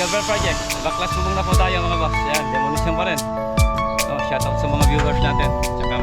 Gabriel Project. Backlash bubong na po tayo mga boss. Yan, demolition pa rin. So, shoutout sa mga viewers natin. Tsaka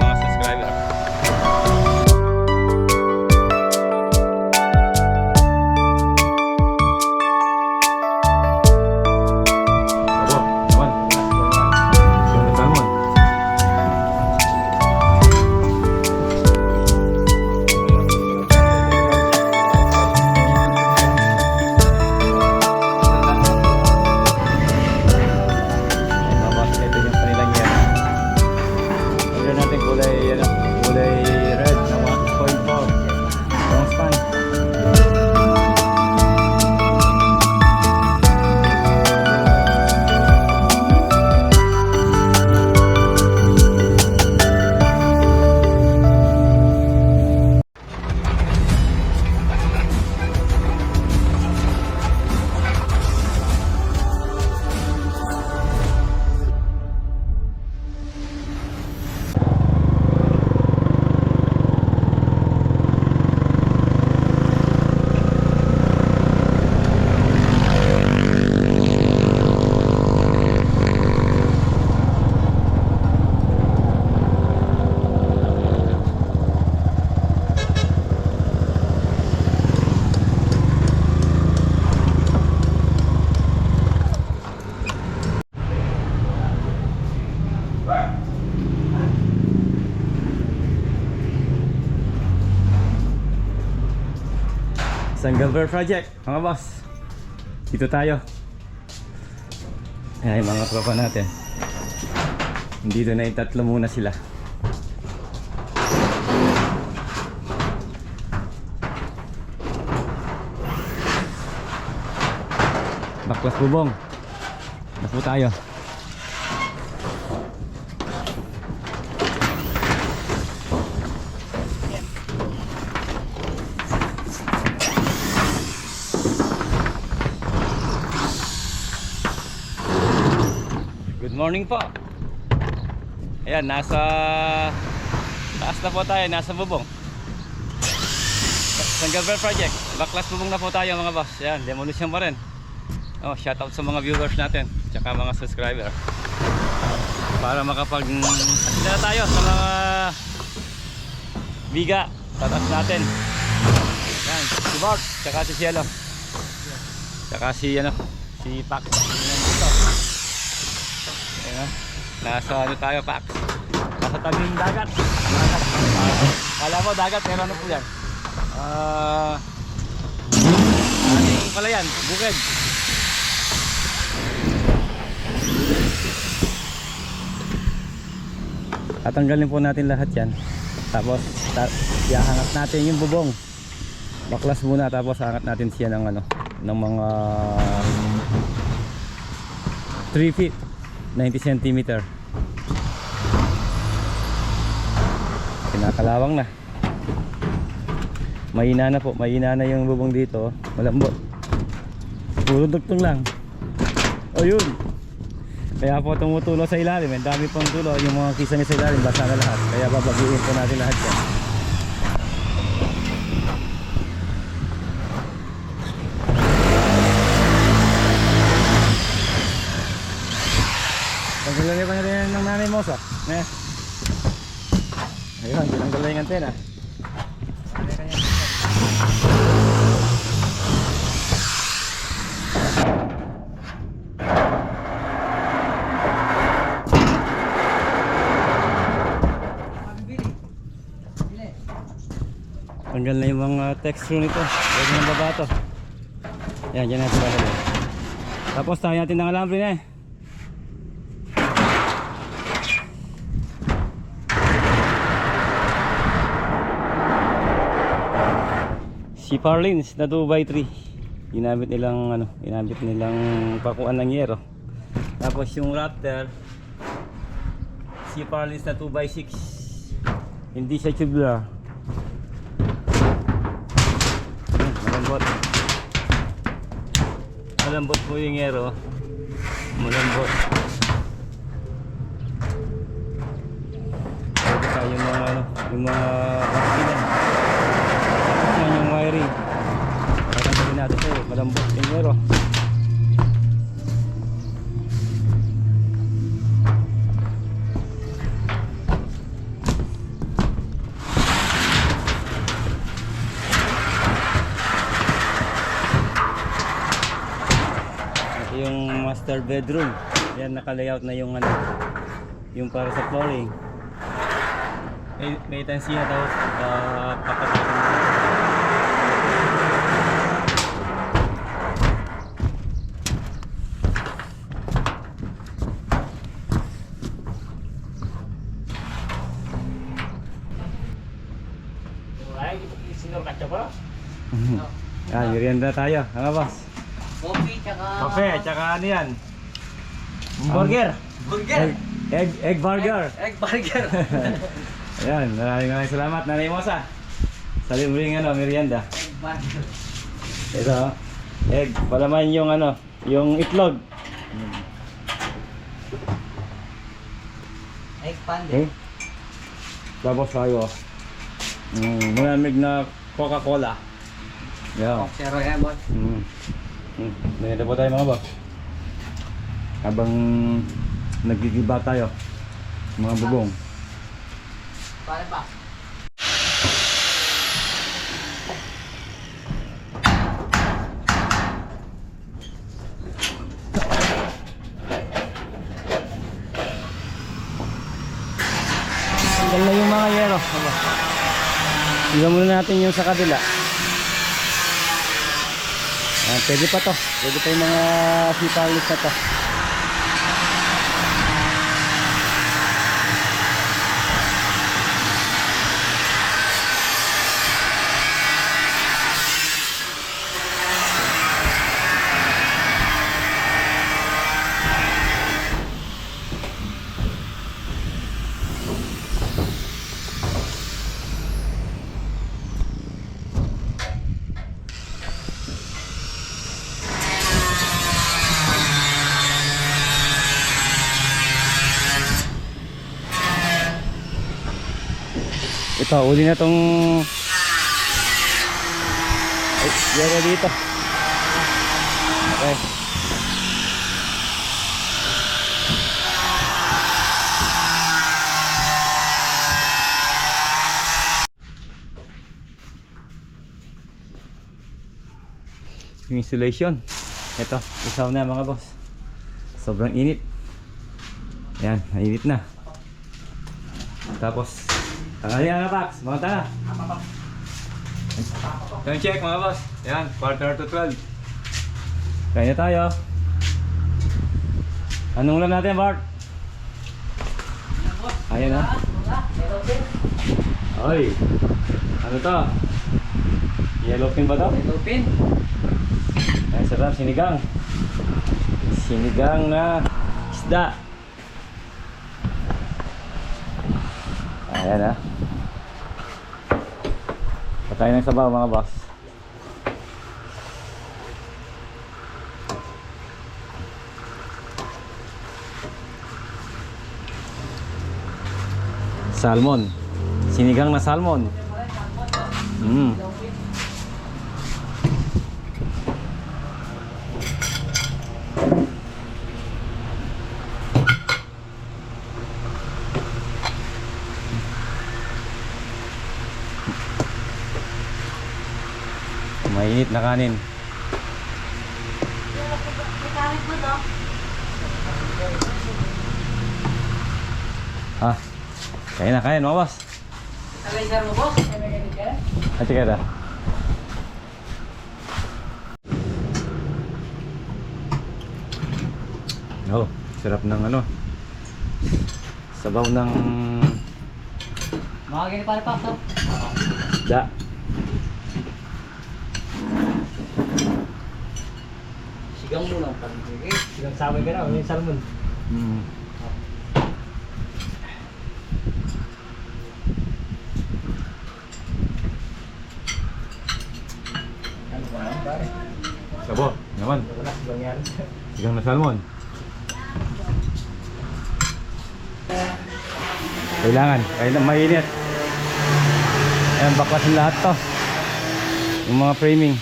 Sanggalver Project, mga boss. Dito tayo. Ay, mga tropa natin. Dito na yung tatlo muna sila. Baklas bubong. Na tayo. Morning po. Ayan, nasa taas na po tayo, nasa bubong. Sanggalver Project. Baklas bubong na po tayo mga boss. Ayan, demolition pa rin. Oh, shout out sa mga viewers natin, tsaka mga subscriber. Para makapag asila na tayo sa mga biga, tatas natin. Yan, si Bart, tsaka si Cielo. Tsaka si ano, si Pac. Ayan, nasa ano tayo, Pac. Nasa tabing dagat. Dagat. Ah, Kala mo dagat, pero ano po yan? Ah, ating pala yan, bukid. Tatanggalin po natin lahat yan. Tapos, ta- iahangat natin yung bubong. Baklas muna, tapos hangat natin siya ng ano, ng mga 3 feet, 90 cm. Kinakalawang na. Mahina na po, mahina na yung bubong dito. Malambot. Puro dugtong lang. Ayun. Kaya po tumutulo sa ilalim. Ang dami pong tulo. Yung mga kisame sa ilalim, basa na lahat. Kaya babaguhin po natin lahat yan. Tanggalan pa natin ng nanay mo sa. Ne? Ayun, tinanggal na yung antena. Tanggal na yung mga texture nito. Huwag nang babato. Yan, dyan natin. Tapos tayo natin ng alambre na eh. Si Parlins na 2x3. Ginamit nilang ano, ginamit nilang pakuan ng yero. Tapos yung Raptor si Parlins na 2x6. Hindi siya tubular. Malambot. Malambot po yung yero. Malambot. Pwede tayo yung mga ano, yung mga makina. Mary. Patanggalin natin ito Malambot yung mero yung master bedroom. Yan naka-layout na yung ano yung para sa flooring. May, may tansiya daw uh, ah, papatapos merienda tayo, mga boss. Coffee tsaka... Kape, tsaka ano yan? Burger. Burger! Egg, egg, egg burger. Egg burger! Ayan, maraming maraming salamat, Nanay Mosa. Sa libreng ano, merienda. Egg burger. Ito, egg, palaman yung ano, yung itlog. Egg pan. Okay. Tapos tayo, mm, malamig na Coca-Cola. Yan. Oh, zero yan, boss. Mm. Mm. Merienda po tayo mga boss. Habang nagigiba tayo, mga bubong. Paano pa? Tanggal na yung mga yero. Aba. Tingnan muna natin yung sa kabila. Ah, pwede pa to. Pwede pa yung mga sipalis na to. Ito, uli na tong Ay, yero dito. Okay. Yung installation. Ito, isaw na mga boss. Sobrang init. Yan, mainit na. Tapos, tangali na Pax, mga tanga. Time check mga boss. Yan, quarter to 12. Kaya na tayo. Anong ulam natin, Bart? Ayan na. Oy. Ano to? Yellowfin ba to? Lupin. Ay, sarap, sinigang. Sinigang na isda. Ayan ah. Patay ng sabaw mga boss. Salmon. Sinigang na salmon. Mm. Mainit na kanin. Ah, kaya na, kaya na, boss. Sabay sir mo, boss. At sige na. Oh, sarap ng ano. Sabaw ng Mga ganyan para pa, da. Sigang mo lang. Pag-ibig. Sigang sabay ka na, may salmon. Mm. Ano ba naman, pare? Sabo, naman. Wala sigang yan. Sigang na salmon. Kailangan, na mainit. Ayan, baklasin lahat to. Yung mga framing.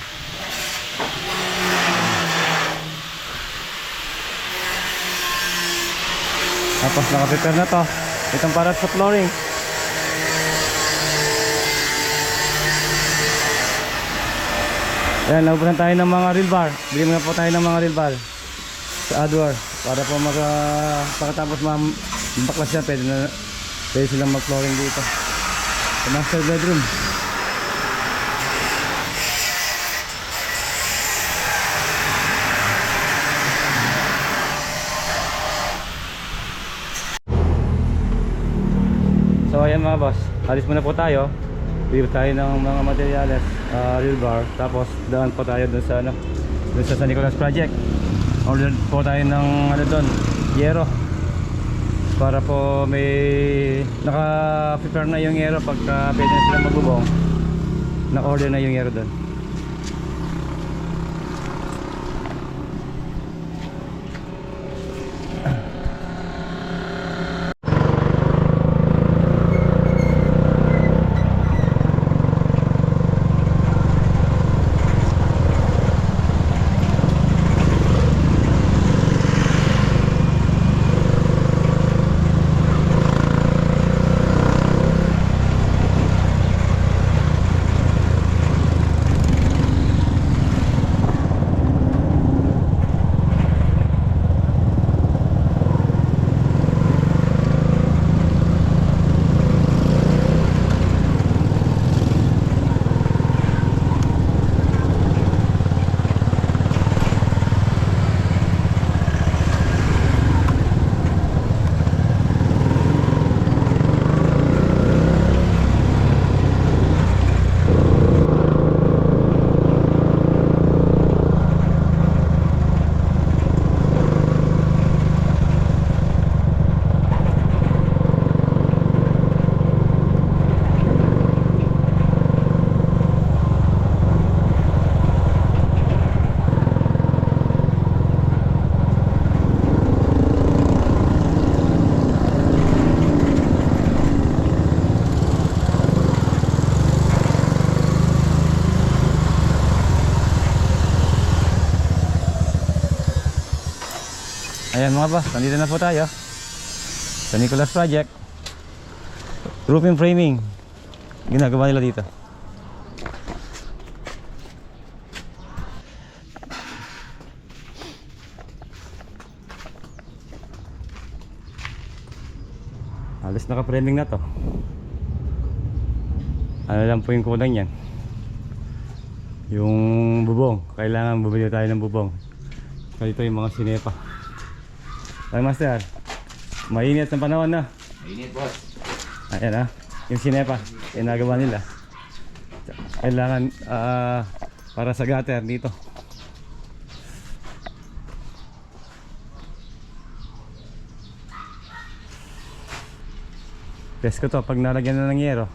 Tapos nakaprepare na to. Itong para sa flooring. Ayan, naubusan tayo ng mga real bar. Bili muna po tayo ng mga real bar. sa Adwar para po maka pagkatapos ma baklas na pwede na pwede silang mag-flooring dito sa master bedroom ayan mga boss, alis muna po tayo. Bili tayo ng mga materyales, uh, real bar, tapos daan po tayo dun sa ano, dun sa San Nicolas Project. Order po tayo ng ano doon, yero. Para po may naka-prepare na yung yero pagka pwede na sila magbubong. Na-order na yung yero doon. Ayan mga boss, nandito na po tayo sa Nicolas Project. Roofing framing. Ginagawa nila dito. Halos naka-framing na to. Ano lang po yung kulang yan. Yung bubong. Kailangan bumili tayo ng bubong. Kaya ito yung mga sinepa. Ay master, mainit ang panahon na. Init boss. Ayan ah, yung sinepa, yung nagawa nila. Kailangan ah, para sa gutter dito. Test ko to pag nalagyan na ng yero.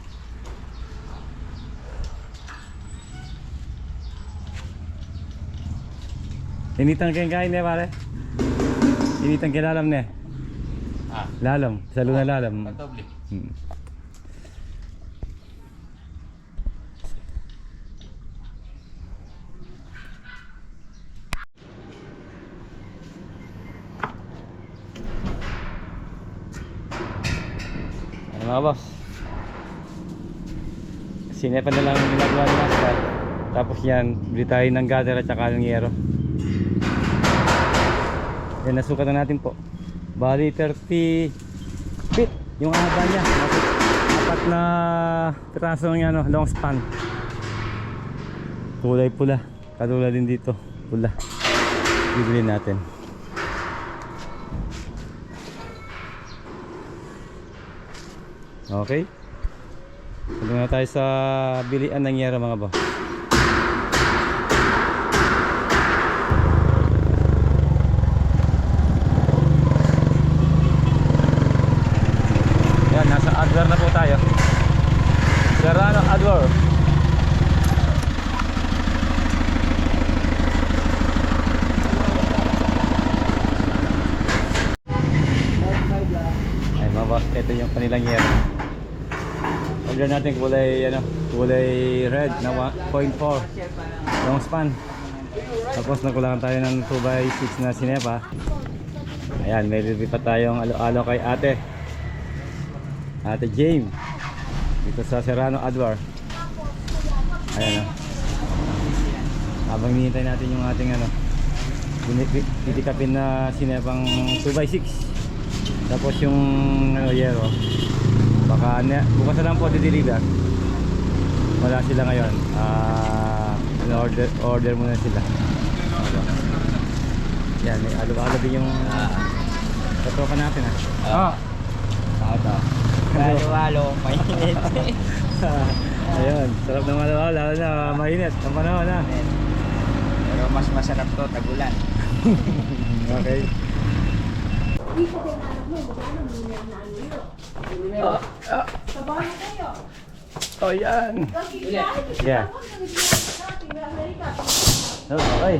Initan kayong kain eh pare. Initan kay lalam ne. Ah. Lalam, sa luna lalam. Doble. Hmm. Ano mga boss? Sinepa na lang ang ginagawa ni Master. Tapos yan, bili tayo ng gutter at saka ng yero. Yan, nasukat na natin po. Bali 30 feet yung haba niya. Apat na piraso ng ano, long span. Kulay pula. Katulad din dito. Pula. Bibili natin. Okay. Punta tayo sa bilian ng yero mga boss. Yan, Adwar na po tayo. Serrano Adwar. Ay mga ito yung kanilang yero. Order natin kulay, ano, kulay red na 1.4 long span. Tapos nakulangan tayo ng 2x6 na sinepa. Ayan, may libre pa tayong alo-alo kay ate. Ate Jane. Dito sa Serrano Adwar. Ayan o. Habang hinihintay natin yung ating ano, Titikapin na sinepang 2x6. Tapos yung ano, yero. Baka na, bukas na lang po dideliver. Wala sila ngayon. Ah, order order muna sila. Yan, may alo-alo din yung katropa natin ah. Ah. Ata. Halo-halo, mainit. Ayun, sarap ng alo lalo na mainit ang panahon ah. na. Pero mas masarap to, tagulan. Okay. Oh, yan. Yeah. Oh, okay.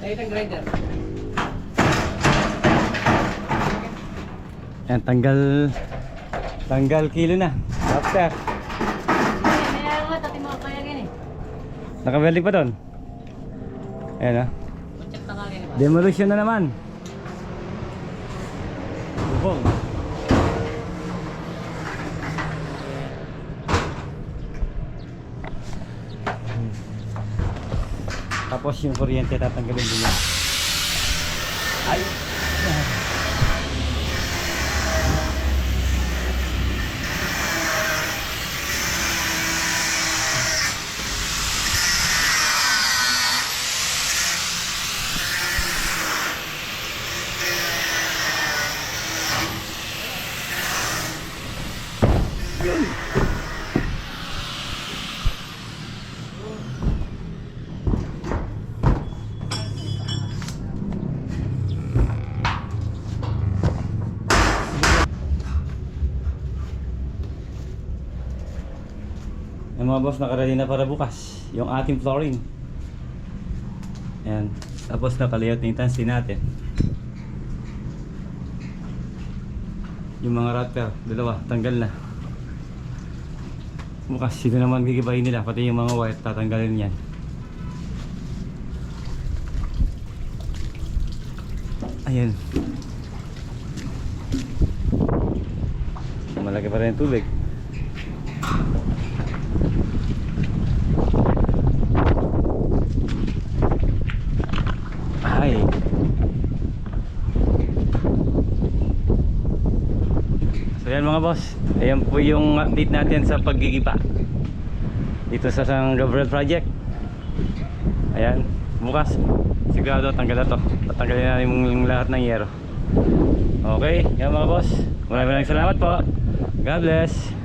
Dahil ang grinder. Yan, tanggal tanggal kilo na. After. Nakawelding pa doon. Ayan ah. Demolition na naman. Bubong. Tapos yung kuryente tatanggalin din yan. Yung mga boss, nakaready na para bukas. Yung ating flooring. Ayan. Tapos nakalayout na yung tansi natin. Yung mga router, dalawa, tanggal na. Bukas, sino naman gigibayin nila, pati yung mga wire, tatanggalin yan. Ayan. Malaki pa rin tubig. Ay. So yan mga boss. Ayan po yung update natin sa paggigiba. Dito sa San Gabriel Project. Ayan. Bukas. Sigurado tanggal na to. Tatanggalin na yung lahat ng yero. Okay. Yan mga boss. Maraming salamat po. God bless.